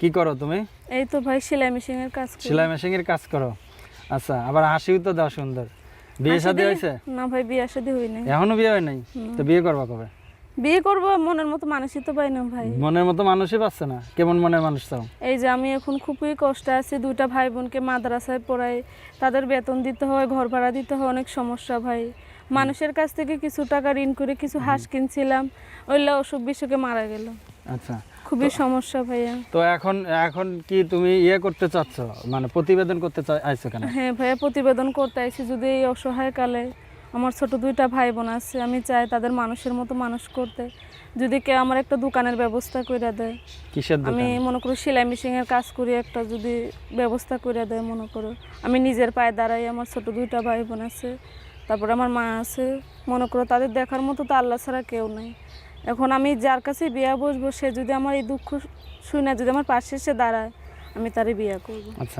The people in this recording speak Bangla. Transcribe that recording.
কি করো তুমি? এই তো ভাই সেলাই মেশিন এর কাজ করি। সেলাই মেশিন এর কাজ করো। আচ্ছা আবার হাসিও তো দাও সুন্দর। বিয়ে শাদী হয়েছে? না ভাই বিয়ে শাদী হই নাই। এখনও বিয়ে হয় নাই? তো বিয়ে করবা কবে? বিয়ে করব মনের মতো মানুষই তো পাই না ভাই। মনের মতো মানুষই পাচ্ছে না? কেমন মনের মানুষ চাও? এই যে আমি এখন খুবই কষ্টে আছি দুইটা ভাই বোনকে মাদ্রাসায় পড়াই। তাদের বেতন দিতে হয় ঘর ভাড়া দিতে হয় অনেক সমস্যা ভাই। মানুষের কাছ থেকে কিছু টাকা ঋণ করে কিছু হাঁস কিনছিলাম ওইলা অসুখ বিসুখে মারা গেল। আচ্ছা। খুবই সমস্যা ভাইয়া। তো এখন এখন কি তুমি ইয়ে করতে চাচ্ছ? মানে প্রতিবেদন করতে আইছো কেন? হ্যাঁ ভাইয়া প্রতিবেদন করতে আইছি যদি এই অসহায় কালে আমার ছোট দুইটা ভাই বোন আছে আমি চাই তাদের মানুষের মতো মানুষ করতে। যদি কেউ আমার একটা দোকানের ব্যবস্থা করে দেয়। কিসের আমি মনে করো সেলাই মেশিনের কাজ করি একটা যদি ব্যবস্থা করে দেয় মনে করো। আমি নিজের পায়ে দাঁড়াই আমার ছোট দুইটা ভাই বোন আছে তারপরে আমার মা আছে। মনে করো তাদের দেখার মতো তো আল্লাহ ছাড়া কেউ নেই। এখন আমি যার কাছে বিয়া বসবো, সে যদি আমার এই দুঃখ শুনে, যদি আমার পাশে এসে দাঁড়ায়, আমি তারই বিয়া করব। আচ্ছা।